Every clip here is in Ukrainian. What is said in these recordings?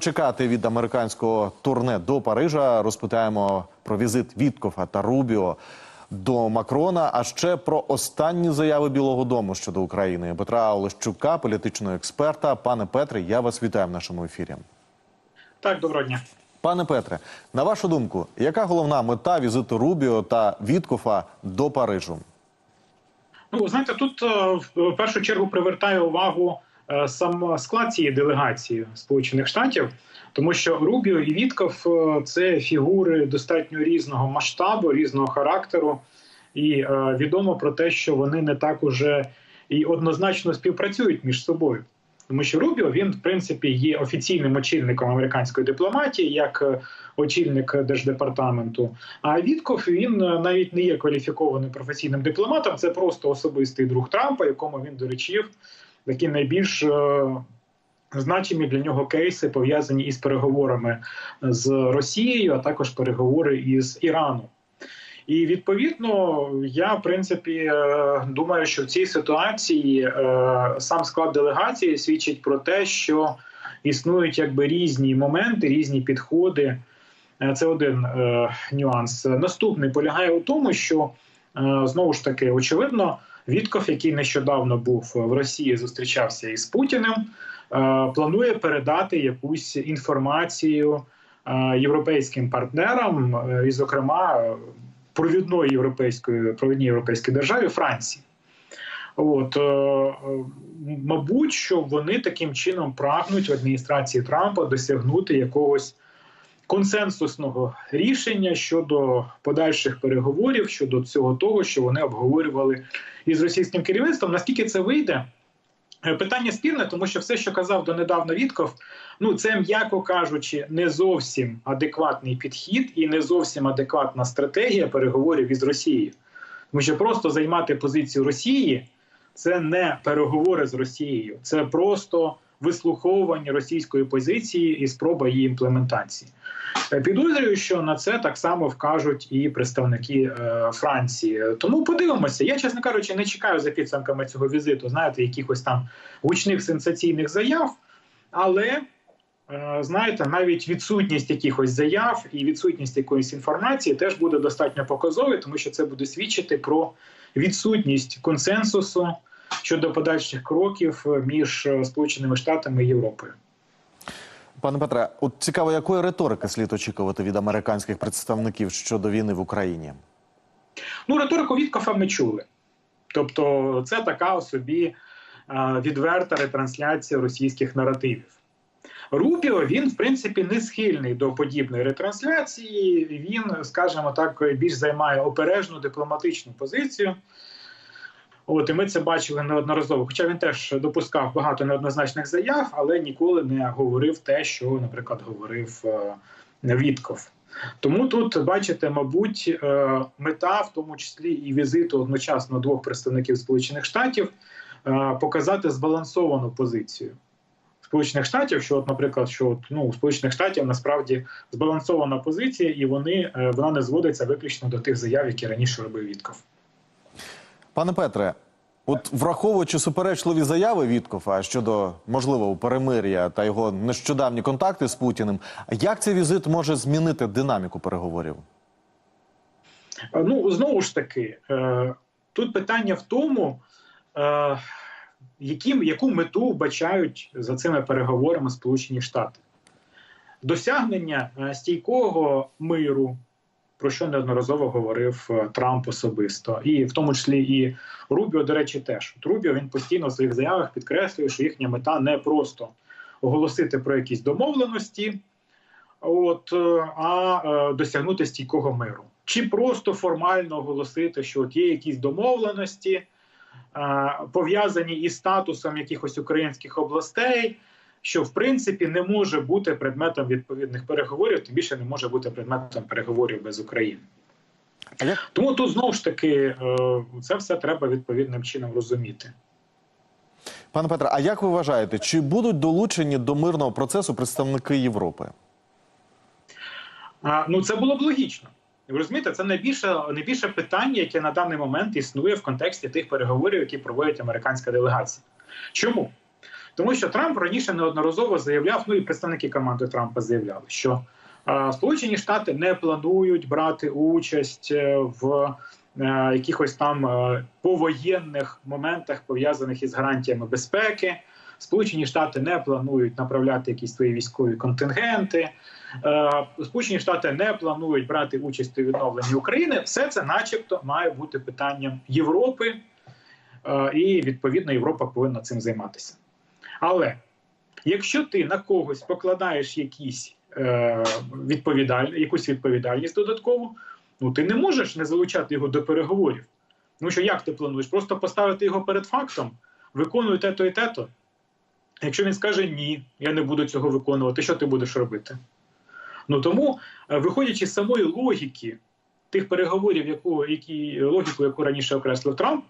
Чекати від американського турне до Парижа. Розпитаємо про візит Віткофа та Рубіо до Макрона. А ще про останні заяви Білого Дому щодо України. Петра Олещука, політичного експерта. Пане Петре, я вас вітаю в нашому ефірі. Так, доброго дня. Пане Петре, на вашу думку, яка головна мета візиту Рубіо та Віткофа до Парижу? Ну знаєте, тут е, в першу чергу привертає увагу сам склад цієї делегації Сполучених Штатів, тому що Рубіо і Вітков е, це фігури достатньо різного масштабу, різного характеру, і е, відомо про те, що вони не так уже і однозначно співпрацюють між собою. Тому що Рубіо він, в принципі, є офіційним очільником американської дипломатії, як е, очільник держдепартаменту. А Вітков він е, навіть не є кваліфікованим професійним дипломатом. Це просто особистий друг Трампа, якому він доручив такі найбільш е, значимі для нього кейси пов'язані із переговорами з Росією, а також переговори із Іраном. І відповідно, я в принципі е, думаю, що в цій ситуації е, сам склад делегації свідчить про те, що існують якби різні моменти, різні підходи. Це один нюанс. Наступний полягає у тому, що знову ж таки очевидно, Вітков, який нещодавно був в Росії, зустрічався із Путіним, е, планує передати якусь інформацію е, європейським партнерам, е, і, зокрема, провідної європейської провідній європейській державі Франції. От мабуть, що вони таким чином прагнуть в адміністрації Трампа досягнути якогось консенсусного рішення щодо подальших переговорів щодо цього того, що вони обговорювали із російським керівництвом. Наскільки це вийде? Е, Питання спірне, тому що все, що казав донедавна Вітков, ну це м'яко кажучи, не зовсім адекватний підхід і не зовсім адекватна стратегія переговорів із Росією. Тому що просто займати позицію Росії це не переговори з Росією, це просто вислуховування російської позиції і спроба її імплементації. Е, Підозрюю, що на це так само вкажуть і представники е, Франції. Тому подивимося. Я, чесно кажучи, не чекаю за підсумками цього візиту, знаєте, якихось там гучних сенсаційних заяв. Але е, знаєте, навіть відсутність якихось заяв і відсутність якоїсь інформації теж буде достатньо показовою, тому що це буде свідчити про відсутність консенсусу щодо подальших кроків між е, Сполученими Штатами і Європою. Пане Петре, от цікаво, якої риторики слід очікувати від американських представників щодо війни в Україні? Ну, риторику Віткофа ми чули. Тобто, це така собі е, відверта ретрансляція російських наративів. Рубіо він, в принципі, не схильний до подібної ретрансляції. Він, скажімо так, більш займає опережну дипломатичну позицію. От і ми це бачили неодноразово. Хоча він теж допускав багато неоднозначних заяв, але ніколи не говорив те, що, наприклад, говорив е, Вітков. Тому тут бачите, мабуть, е, мета, в тому числі і візиту одночасно двох представників Сполучених Штатів, е, показати збалансовану позицію Сполучених Штатів, що, от, наприклад, що от, ну, у Сполучених Штатів насправді збалансована позиція, і вони вона не зводиться виключно до тих заяв, які раніше робив Вітков. Пане Петре, от враховуючи суперечливі заяви Віткофа щодо можливого перемир'я та його нещодавні контакти з Путіним, як цей візит може змінити динаміку переговорів? Е, Ну знову ж таки, е, тут питання в тому, е, яким, яку мету вбачають за цими переговорами Сполучені Штати. Досягнення стійкого миру, про що неодноразово говорив е, Трамп особисто, і в тому числі і Рубіо, до речі, теж Рубіо він постійно в своїх заявах підкреслює, що їхня мета не просто оголосити про якісь домовленості, от, е, а е, досягнути стійкого миру. Чи просто формально оголосити, що от є якісь домовленості, пов'язані із статусом якихось українських областей, що в принципі не може бути предметом відповідних переговорів, тим більше не може бути предметом переговорів без України. Тому тут знову ж таки е, це все треба відповідним чином розуміти. пане Петре, а як ви вважаєте, чи будуть долучені до мирного процесу представники Європи? А, ну це було б логічно. Ви розумієте, це найбільше найбільше питання, яке на даний момент існує в контексті тих переговорів, які проводить американська делегація. Чому? Тому що Трамп раніше неодноразово заявляв, ну і представники команди Трампа заявляли, що е, Сполучені Штати не планують брати участь е, в е, якихось там повоєнних моментах, пов'язаних із гарантіями безпеки. Сполучені Штати не планують направляти якісь свої військові контингенти. Сполучені Штати не планують брати участь у відновленні України. Все це, начебто, має бути питанням Європи, і відповідно Європа повинна цим займатися. Але якщо ти на когось покладаєш якісь е, відповідаль... якусь відповідальність додаткову, ну ти не можеш не залучати його до переговорів. Тому що як ти плануєш? Просто поставити його перед фактом, виконуй те-то і те-то. Якщо він скаже ні, я не буду цього виконувати, що ти будеш робити? Ну тому, е, виходячи з самої логіки тих переговорів, яку, які, логіку, яку раніше окреслив Трамп,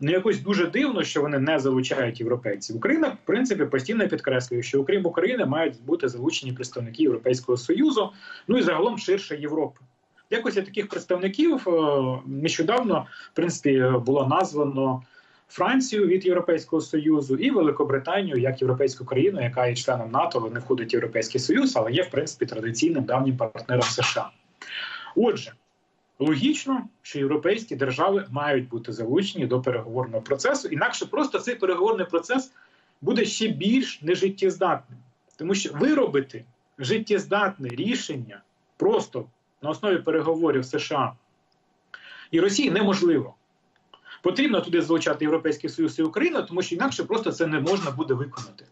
ну якось дуже дивно, що вони не залучають європейців. Україна, в принципі, постійно підкреслює, що окрім України мають бути залучені представники Європейського Союзу, ну і загалом ширше Європи. Якось таких представників е, нещодавно, в принципі, було названо Францію від Європейського Союзу і Великобританію як європейську країну, яка є членом НАТО, але не входить в Європейський Союз, але є в принципі традиційним давнім партнером США. Отже, логічно, що європейські держави мають бути залучені до переговорного процесу, інакше просто цей переговорний процес буде ще більш нежиттєздатним, тому що виробити життєздатне рішення просто на основі переговорів США і Росії неможливо. Потрібно туди залучати Європейський Союз і Україну, тому що інакше просто це не можна буде виконати.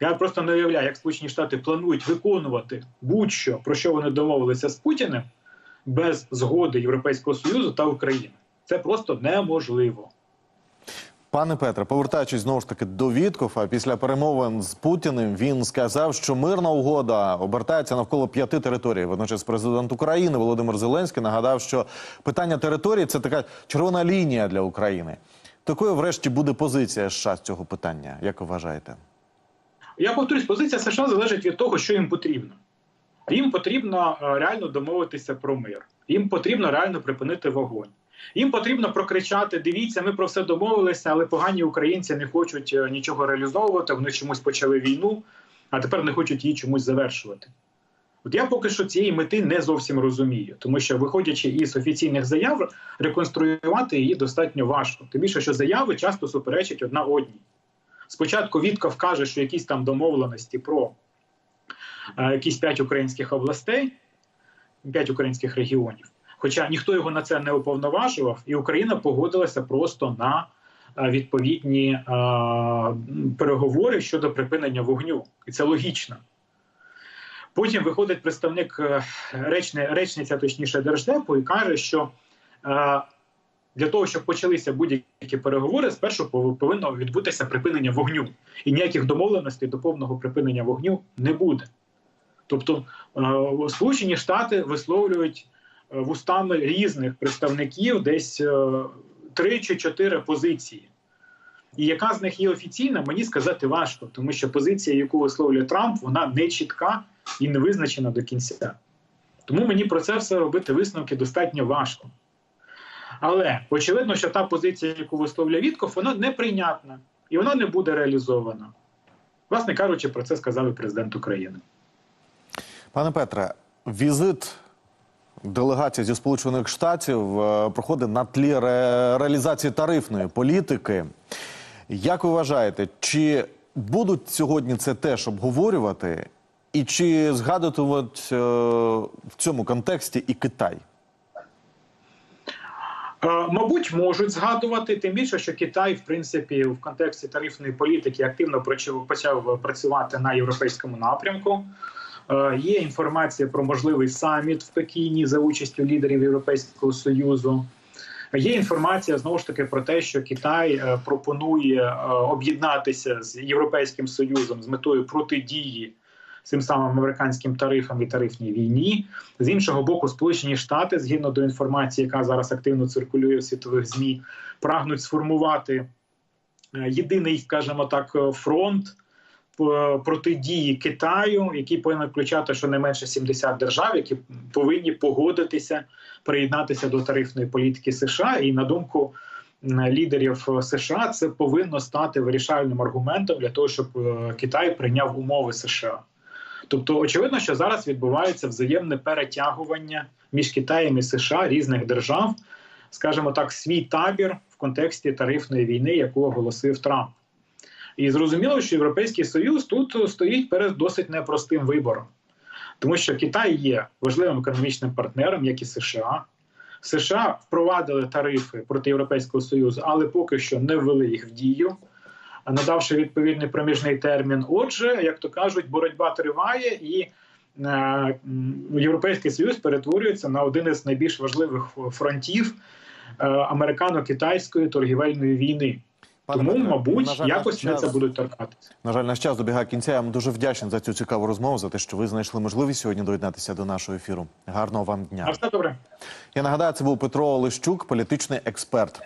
Я просто не уявляю, як Сполучені Штати планують виконувати будь-що, про що вони домовилися з Путіним, без згоди Європейського Союзу та України. Це просто неможливо. Пане Петре, повертаючись знову ж таки до Віткофа, після перемовин з Путіним він сказав, що мирна угода обертається навколо п'яти територій. Водночас, президент України Володимир Зеленський нагадав, що питання території це така червона лінія для України. Такою, врешті, буде позиція США з цього питання. Як вважаєте? Я повторюсь, позиція США залежить від того, що їм потрібно. Їм потрібно е, реально домовитися про мир. Їм потрібно реально припинити вогонь. Їм потрібно прокричати: дивіться, ми про все домовилися, але погані українці не хочуть е, нічого реалізовувати. Вони чомусь почали війну, а тепер не хочуть її чомусь завершувати. От я поки що цієї мети не зовсім розумію, тому що, виходячи із офіційних заяв, реконструювати її достатньо важко. Тим більше, що заяви часто суперечать одна одній. Спочатку Вітков каже, що якісь там домовленості про якісь п'ять українських областей, п'ять українських регіонів. Хоча ніхто його на це не уповноважував, і Україна погодилася просто на е, відповідні е, переговори щодо припинення вогню, і це логічно. Потім виходить представник е, речниця, точніше, держдепу, і каже, що е, для того, щоб почалися будь-які переговори, спершу повинно відбутися припинення вогню, і ніяких домовленостей до повного припинення вогню не буде. Тобто е, Сполучені Штати висловлюють е, вустами різних представників десь е, три чи чотири позиції. І яка з них є офіційна, мені сказати важко, тому що позиція, яку висловлює Трамп, вона не чітка і не визначена до кінця. Тому мені про це все робити висновки достатньо важко. Але очевидно, що та позиція, яку висловлює Вітков, вона неприйнятна і вона не буде реалізована. Власне кажучи, про це сказав і президент України. Пане Петре, візит делегації зі Сполучених Штатів е, проходить на тлі ре- реалізації тарифної політики. Як ви вважаєте, чи будуть сьогодні це теж обговорювати, і чи згадуватимуть е, в цьому контексті і Китай? Е, Мабуть, можуть згадувати тим більше, що Китай, в принципі, в контексті тарифної політики активно почав почав працювати на європейському напрямку. Е, Є інформація про можливий саміт в Пекіні за участю лідерів Європейського союзу. Є інформація знову ж таки про те, що Китай е, пропонує е, об'єднатися з Європейським Союзом з метою протидії цим самим американським тарифам і тарифній війні. З іншого боку, Сполучені Штати, згідно до інформації, яка зараз активно циркулює в світових змі, прагнуть сформувати єдиний, скажімо так, фронт протидії Китаю, який повинен включати щонайменше 70 держав, які повинні погодитися приєднатися до тарифної політики США. І на думку лідерів США, це повинно стати вирішальним аргументом для того, щоб е, Китай прийняв умови США. Тобто, очевидно, що зараз відбувається взаємне перетягування між Китаєм і США різних держав, скажімо так, свій табір в контексті тарифної війни, яку оголосив Трамп. І зрозуміло, що Європейський Союз тут стоїть перед досить непростим вибором, тому що Китай є важливим економічним партнером, як і США. США впровадили тарифи проти Європейського Союзу, але поки що не ввели їх в дію, надавши відповідний проміжний термін. Отже, як то кажуть, боротьба триває, і е, Європейський Союз перетворюється на один із найбільш важливих фронтів е, американо-китайської торгівельної війни. Тому, мабуть, якось на це будуть торкатися. На жаль, наш час добігає кінця. Я вам дуже вдячний за цю цікаву розмову, за те, що ви знайшли можливість сьогодні доєднатися до нашого ефіру. Гарного вам дня. А все добре. Я нагадаю, це був Петро Олещук, політичний експерт.